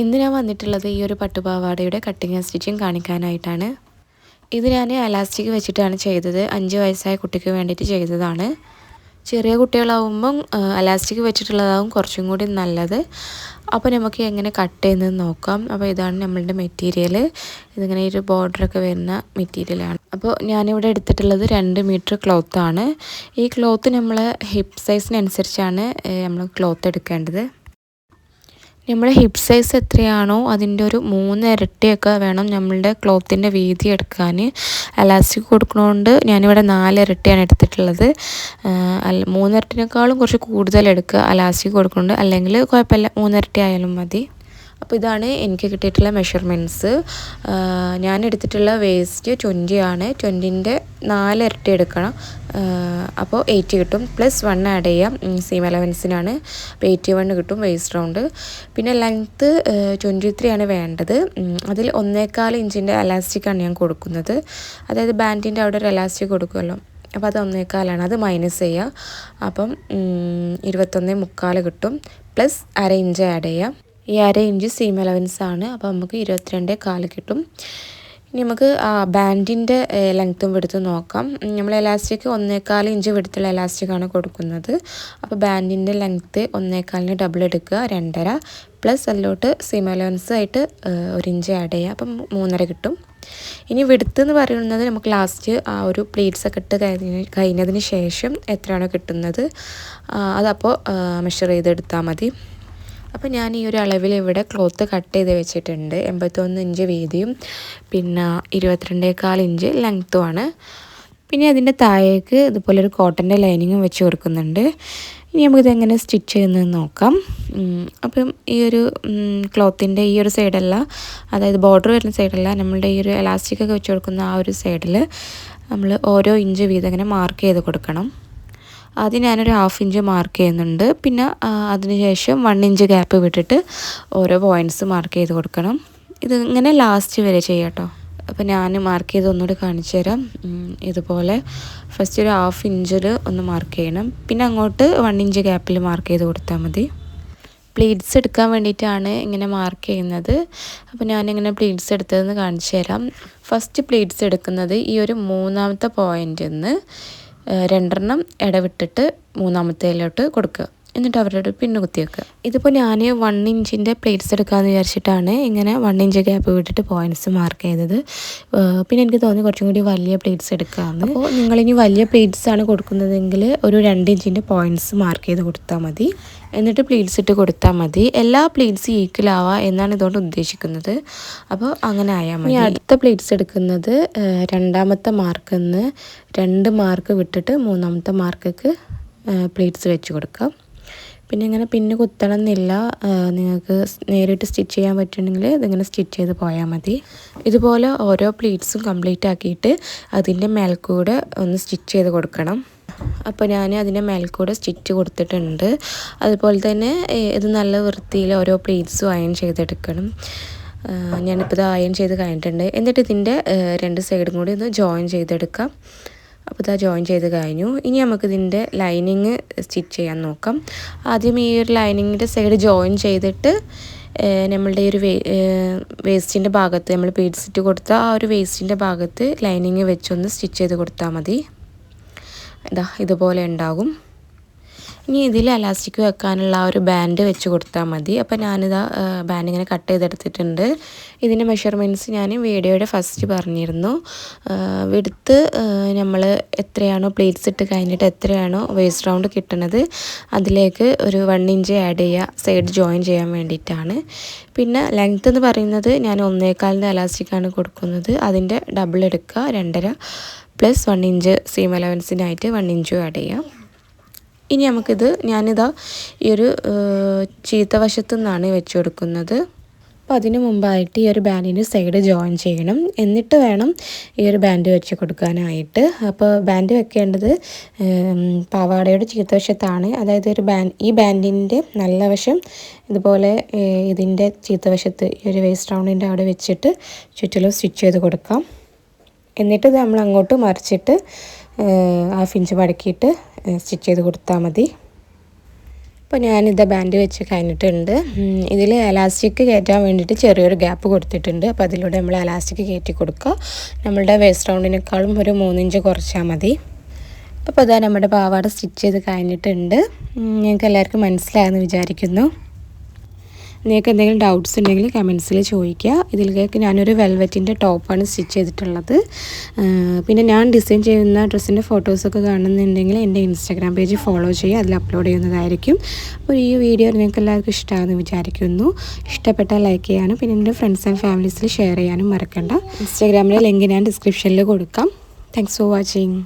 ഇന്ന് ഞാൻ വന്നിട്ടുള്ളത് ഈ ഒരു പട്ടുപാവാടയുടെ കട്ടിങ് ആൻഡ് സ്റ്റിച്ചിങ് കാണിക്കാനായിട്ടാണ്. ഇത് ഞാൻ അലാസ്റ്റിക് വെച്ചിട്ടാണ് ചെയ്തത്. അഞ്ച് വയസ്സായ കുട്ടിക്ക് വേണ്ടിയിട്ട് ചെയ്തതാണ്. ചെറിയ കുട്ടികളാവുമ്പം അലാസ്റ്റിക് വെച്ചിട്ടുള്ളതാവും കുറച്ചും കൂടി നല്ലത്. അപ്പോൾ നമുക്ക് എങ്ങനെ കട്ട് ചെയ്യുന്നത് നോക്കാം. അപ്പോൾ ഇതാണ് നമ്മളുടെ മെറ്റീരിയൽ ഇതിങ്ങനെ ഒരു ബോർഡറൊക്കെ വരുന്ന മെറ്റീരിയലാണ് അപ്പോൾ ഞാനിവിടെ എടുത്തിട്ടുള്ളത് രണ്ട് മീറ്റർ ക്ലോത്താണ് ഈ ക്ലോത്ത് നമ്മൾ ഹിപ്പ് സൈസിനനുസരിച്ചാണ് നമ്മൾ ക്ലോത്ത് എടുക്കേണ്ടത്. നമ്മുടെ ഹിപ്പ് സൈസ് എത്രയാണോ അതിന്റെ ഒരു മൂന്ന് ഇരട്ടിയൊക്കെ വേണം നമ്മളുടെ ക്ലോത്തിന്റെ വീതി എടുക്കാൻ. അലാസ്റ്റിക് കൊടുക്കണോണ്ട് ഞാനിവിടെ നാല് ഇരട്ടിയാണ് എടുത്തിട്ടുള്ളത്. മൂന്നിരട്ടിനേക്കാളും കുറച്ച് കൂടുതൽ എടുക്കുക. അലാസ്റ്റിക് കൊടുക്കുന്നുണ്ട് അല്ലെങ്കിൽ കുഴപ്പമില്ല മൂന്നിരട്ടി ആയാലും മതി. അപ്പോൾ ഇതാണ് എനിക്ക് കിട്ടിയിട്ടുള്ള മെഷർമെന്റ്സ് ഞാൻ എടുത്തിട്ടുള്ള വേസ്റ്റ് ട്വന്റി ആണ് ട്വന്റിന്റെ നാല് ഇരട്ടി എടുക്കണം. അപ്പോൾ എയ്റ്റി കിട്ടും. പ്ലസ് വൺ ആഡ് ചെയ്യാം. സീം അലവൻസിനാണ്. അപ്പോൾ എയ്റ്റി വൺ കിട്ടും വേസ്റ്റ് റൗണ്ട്. പിന്നെ ലെങ്ത്ത് ട്വന്റി ത്രീ ആണ് വേണ്ടത് അതിൽ ഒന്നേക്കാൽ ഇഞ്ചിന്റെ അലാസ്റ്റിക്കാണ് ഞാൻ കൊടുക്കുന്നത്. അതായത് ബാൻഡിന്റെ അവിടെ ഒരു അലാസ്റ്റിക് കൊടുക്കുമല്ലോ. അപ്പോൾ അത് ഒന്നേക്കാലാണ്. അത് മൈനസ് ചെയ്യുക. അപ്പം ഇരുപത്തൊന്നേ മുക്കാൽ കിട്ടും. പ്ലസ് അര ഇഞ്ച് ആഡ് ചെയ്യാം. ഈ അര ഇഞ്ച് സീം ആണ്. അപ്പോൾ നമുക്ക് ഇരുപത്തിരണ്ട് കാൽ കിട്ടും. ഇനി നമുക്ക് ബാൻഡിന്റെ ലെങ്ത്തും വെടുത്ത് നോക്കാം. നമ്മൾ എലാസ്റ്റിക് ഒന്നേക്കാൽ ഇഞ്ച് വെടുത്തുള്ള എലാസ്റ്റിക്കാണ് കൊടുക്കുന്നത്. അപ്പോൾ ബാൻഡിന്റെ ലെങ്ത്ത് ഒന്നേക്കാലിന് ഡബിൾ എടുക്കുക രണ്ടര. പ്ലസ് അതിലോട്ട് സീം അലവൻസ് ആയിട്ട് ഒരു ഇഞ്ച് ആഡ് ചെയ്യുക. അപ്പം മൂന്നര കിട്ടും. ഇനി വെടുത്ത് എന്ന് പറയുന്നത് നമുക്ക് ലാസ്റ്റ് ആ ഒരു പ്ലേറ്റ്സ് ഒക്കെ ഇട്ട് കഴിഞ്ഞ കഴിഞ്ഞതിന് ശേഷം എത്രയാണോ കിട്ടുന്നത്. അതപ്പോൾ മെഷർ ചെയ്തെടുത്താൽ മതി. അപ്പോൾ ഞാൻ ഈ ഒരു അളവിൽ ഇവിടെ ക്ലോത്ത് കട്ട് ചെയ്ത് വെച്ചിട്ടുണ്ട്. എൺപത്തൊന്ന് ഇഞ്ച് വീതിയും പിന്നെ ഇരുപത്തിരണ്ടേക്കാൽ ഇഞ്ച് ലെങ്ത്തുമാണ് പിന്നെ അതിന്റെ താഴേക്ക് ഇതുപോലെ ഒരു കോട്ടന്റെ ലൈനിങ്ങും വെച്ച് കൊടുക്കുന്നുണ്ട്. ഇനി നമുക്കിത് എങ്ങനെ സ്റ്റിച്ച് ചെയ്യുന്നതെന്ന് നോക്കാം. അപ്പം ഈ ഒരു ക്ലോത്തിന്റെ ഈ ഒരു സൈഡല്ല അതായത് ബോർഡർ വരുന്ന സൈഡല്ല നമ്മളുടെ ഈ ഒരു എലാസ്റ്റിക്കൊക്കെ വെച്ച് കൊടുക്കുന്ന ആ ഒരു സൈഡിൽ നമ്മൾ ഓരോ ഇഞ്ച് വീതം ഇങ്ങനെ മാർക്ക് ചെയ്ത് കൊടുക്കണം. ആദ്യം ഞാനൊരു ഹാഫ് ഇഞ്ച് മാർക്ക് ചെയ്യുന്നുണ്ട്. പിന്നെ അതിനുശേഷം വൺ ഇഞ്ച് ഗ്യാപ്പ് വിട്ടിട്ട് ഓരോ പോയിന്റ്സ് മാർക്ക് ചെയ്ത് കൊടുക്കണം. ഇത് ഇങ്ങനെ ലാസ്റ്റ് വരെ ചെയ്യാം കേട്ടോ അപ്പോൾ ഞാൻ മാർക്ക് ചെയ്ത് ഒന്നുകൂടി കാണിച്ചു തരാം. ഇതുപോലെ ഫസ്റ്റ് ഒരു ഹാഫ് ഇഞ്ചിൽ ഒന്ന് മാർക്ക് ചെയ്യണം. പിന്നെ അങ്ങോട്ട് വൺ ഇഞ്ച് ഗ്യാപ്പിൽ മാർക്ക് ചെയ്ത് കൊടുത്താൽ മതി. പ്ലീറ്റ്സ് എടുക്കാൻ വേണ്ടിയിട്ടാണ് ഇങ്ങനെ മാർക്ക് ചെയ്യുന്നത്. അപ്പോൾ ഞാനിങ്ങനെ പ്ലീറ്റ്സ് എടുത്തതെന്ന് കാണിച്ചു തരാം. ഫസ്റ്റ് പ്ലീറ്റ്സ് എടുക്കുന്നത് ഈ ഒരു മൂന്നാമത്തെ പോയിന്റിൽ നിന്ന് രണ്ടെണ്ണം ഇടവിട്ടിട്ട് മൂന്നാമത്തേലോട്ട് കൊടുക്കുക. എന്നിട്ട് അവരുടെ പിന്ന് കുത്തി വെക്കുക. ഇതിപ്പോൾ ഞാൻ വൺ ഇഞ്ചിന്റെ പ്ലേറ്റ്സ് എടുക്കാമെന്ന് വിചാരിച്ചിട്ടാണ് ഇങ്ങനെ വൺ ഇഞ്ച് ഗ്യാപ്പ് വിട്ടിട്ട് പോയിന്റ്സ് മാർക്ക് ചെയ്തത്. പിന്നെ എനിക്ക് തോന്നി കുറച്ചും കൂടി വലിയ പ്ലേറ്റ്സ് എടുക്കാമെന്ന് അപ്പോൾ നിങ്ങളിനി വലിയ പ്ലേറ്റ്സ് ആണ് കൊടുക്കുന്നതെങ്കിൽ ഒരു രണ്ട് ഇഞ്ചിന്റെ പോയിന്റ്സ് മാർക്ക് ചെയ്ത് കൊടുത്താൽ മതി. എന്നിട്ട് പ്ലേറ്റ്സ് ഇട്ട് കൊടുത്താൽ മതി. എല്ലാ പ്ലേറ്റ്സും ഈക്വൽ ആവുക എന്നാണ് ഇതുകൊണ്ട് ഉദ്ദേശിക്കുന്നത്. അപ്പോൾ അങ്ങനെ ആയാൽ മതി. അടുത്ത പ്ലേറ്റ്സ് എടുക്കുന്നത് രണ്ടാമത്തെ മാർക്കിൽ നിന്ന് രണ്ട് മാർക്ക് വിട്ടിട്ട് മൂന്നാമത്തെ മാർക്കൊക്കെ പ്ലേറ്റ്സ് വെച്ച് കൊടുക്കാം. പിന്നെ ഇങ്ങനെ പിന്നെ കുത്തണം എന്നില്ല നിങ്ങൾക്ക് നേരിട്ട് സ്റ്റിച്ച് ചെയ്യാൻ പറ്റുന്നെങ്കിൽ ഇതിങ്ങനെ സ്റ്റിച്ച് ചെയ്ത് പോയാൽ മതി. ഇതുപോലെ ഓരോ പ്ലീറ്റ്സും കംപ്ലീറ്റ് ആക്കിയിട്ട് അതിന്റെ മേൽക്കൂടെ ഒന്ന് സ്റ്റിച്ച് ചെയ്ത് കൊടുക്കണം. അപ്പോൾ ഞാൻ അതിന്റെ മേൽക്കൂടെ സ്റ്റിച്ച് കൊടുത്തിട്ടുണ്ട്. അതുപോലെ തന്നെ ഇത് നല്ല വൃത്തിയിൽ ഓരോ പ്ലീറ്റ്സും അയൺ ചെയ്തെടുക്കണം. ഞാനിപ്പോൾ ഇത് അയൺ ചെയ്ത് കഴിഞ്ഞിട്ടുണ്ട്. എന്നിട്ട് ഇതിന്റെ രണ്ട് സൈഡും കൂടി ഒന്ന് ജോയിൻ ചെയ്തെടുക്കാം. അപ്പോൾ ഇതാ ജോയിൻ ചെയ്ത് കഴിഞ്ഞു. ഇനി നമുക്ക് ഇതിന്റെ ലൈനിങ് സ്റ്റിച്ച് ചെയ്യാൻ നോക്കാം. ആദ്യം ഈ ഒരു ലൈനിങ്ങിന്റെ സൈഡ് ജോയിൻ ചെയ്തിട്ട് നമ്മളുടെ ഈ ഒരു വേ വേസ്റ്റിന്റെ ഭാഗത്ത് നമ്മൾ പീഡ്സിറ്റ് കൊടുത്ത ആ ഒരു വേസ്റ്റിന്റെ ഭാഗത്ത് ലൈനിങ് വെച്ചൊന്ന് സ്റ്റിച്ച് ചെയ്ത് കൊടുത്താൽ മതി. ഇതാ ഇതുപോലെ ഉണ്ടാകും. ഇനി ഇതിൽ അലാസ്റ്റിക് വെക്കാനുള്ള ആ ഒരു ബാൻഡ് വെച്ച് കൊടുത്താൽ മതി. അപ്പോൾ ഞാനിതാ ബാൻഡ് ഇങ്ങനെ കട്ട് ചെയ്തെടുത്തിട്ടുണ്ട്. ഇതിന്റെ മെഷർമെന്റ്സ് ഞാൻ വീഡിയോയുടെ ഫസ്റ്റ് പറഞ്ഞിരുന്നു. വിടുത്ത് നമ്മൾ എത്രയാണോ പ്ലേറ്റ്സ് ഇട്ട് കഴിഞ്ഞിട്ട് എത്രയാണോ വേസ്റ്റ് റൗണ്ട് കിട്ടണത് അതിലേക്ക് ഒരു വൺ ഇഞ്ച് ആഡ് ചെയ്യുക സൈഡ് ജോയിൻ ചെയ്യാൻ വേണ്ടിയിട്ടാണ്. പിന്നെ ലെങ്ത്ത് എന്ന് പറയുന്നത് ഞാൻ ഒന്നേക്കാലിന്റെ അലാസ്റ്റിക്കാണ് കൊടുക്കുന്നത്. അതിന്റെ ഡബിൾ എടുക്കുക രണ്ടര പ്ലസ് വൺ ഇഞ്ച് സീം അലവൻസിനായിട്ട് വൺ ഇഞ്ചും ആഡ് ചെയ്യാം. ഇനി നമുക്കിത് ഞാനിതാ ഈ ഒരു ചീത്ത വശത്തു നിന്നാണ് വെച്ച് കൊടുക്കുന്നത് അപ്പോൾ അതിന് മുമ്പായിട്ട് ഈ ഒരു ബാൻഡിന്റെ സൈഡ് ജോയിൻ ചെയ്യണം. എന്നിട്ട് വേണം ഈ ഒരു ബാൻഡ് വെച്ച് കൊടുക്കാനായിട്ട്. അപ്പോൾ ബാൻഡ് വെക്കേണ്ടത് പാവാടയുടെ ചീത്തവശത്താണ് അതായത് ഒരു ബാൻഡ് ഈ ബാൻഡിന്റെ നല്ല വശം ഇതുപോലെ ഇതിന്റെ ചീത്തവശത്ത് ഈ ഒരു വേസ്റ്റ് റൗണ്ടിന്റെ അവിടെ വെച്ചിട്ട് ചുറ്റിലും സ്റ്റിച്ച് ചെയ്ത് കൊടുക്കാം. എന്നിട്ട് നമ്മൾ അങ്ങോട്ട് മറിച്ചിട്ട് ഹാഫ് ഇഞ്ച് മടക്കിയിട്ട് സ്റ്റിച്ച് ചെയ്ത് കൊടുത്താൽ മതി. അപ്പോൾ ഞാനിത് ബാൻഡ് വെച്ച് കഴിഞ്ഞിട്ടുണ്ട്. ഇതിൽ എലാസ്റ്റിക് കയറ്റാൻ വേണ്ടിയിട്ട് ചെറിയൊരു ഗ്യാപ്പ് കൊടുത്തിട്ടുണ്ട്. അപ്പോൾ അതിലൂടെ നമ്മൾ എലാസ്റ്റിക് കയറ്റി കൊടുക്കുക. നമ്മളുടെ വേസ്റ്റ് റൗണ്ടിനേക്കാളും ഒരു മൂന്നിഞ്ച് കുറച്ചാൽ മതി. അപ്പോൾ അതാ നമ്മുടെ പാവാട സ്റ്റിച്ച് ചെയ്ത് കഴിഞ്ഞിട്ടുണ്ട്. ഞങ്ങൾക്ക് എല്ലാവർക്കും മനസ്സിലായെന്ന് വിചാരിക്കുന്നു. നിങ്ങൾക്ക് എന്തെങ്കിലും ഡൗട്ട്സ് ഉണ്ടെങ്കിൽ കമൻസിൽ ചോദിക്കുക. ഇതിലേക്ക് ഞാനൊരു വെൽവെറ്റിന്റെ ടോപ്പാണ് സ്റ്റിച്ച് ചെയ്തിട്ടുള്ളത്. പിന്നെ ഞാൻ ഡിസൈൻ ചെയ്യുന്ന ഡ്രസ്സിന്റെ ഫോട്ടോസൊക്കെ കാണുന്നുണ്ടെങ്കിൽ എന്റെ ഇൻസ്റ്റാഗ്രാം പേജ് ഫോളോ ചെയ്യുക. അതിൽ അപ്ലോഡ് ചെയ്യുന്നതായിരിക്കും. അപ്പോൾ ഈ വീഡിയോ നിങ്ങൾക്ക് എല്ലാവർക്കും ഇഷ്ടമാണെന്ന് വിചാരിക്കുന്നു. ഇഷ്ടപ്പെട്ടാൽ ലൈക്ക് ചെയ്യാനും പിന്നെ എന്റെ ഫ്രണ്ട്സ് ആൻഡ് ഫാമിലീസിൽ ഷെയർ ചെയ്യാനും മറക്കണ്ട. ഇൻസ്റ്റാഗ്രാമിലെ ലിങ്ക് ഞാൻ ഡിസ്ക്രിപ്ഷനിൽ കൊടുക്കാം. Thanks for watching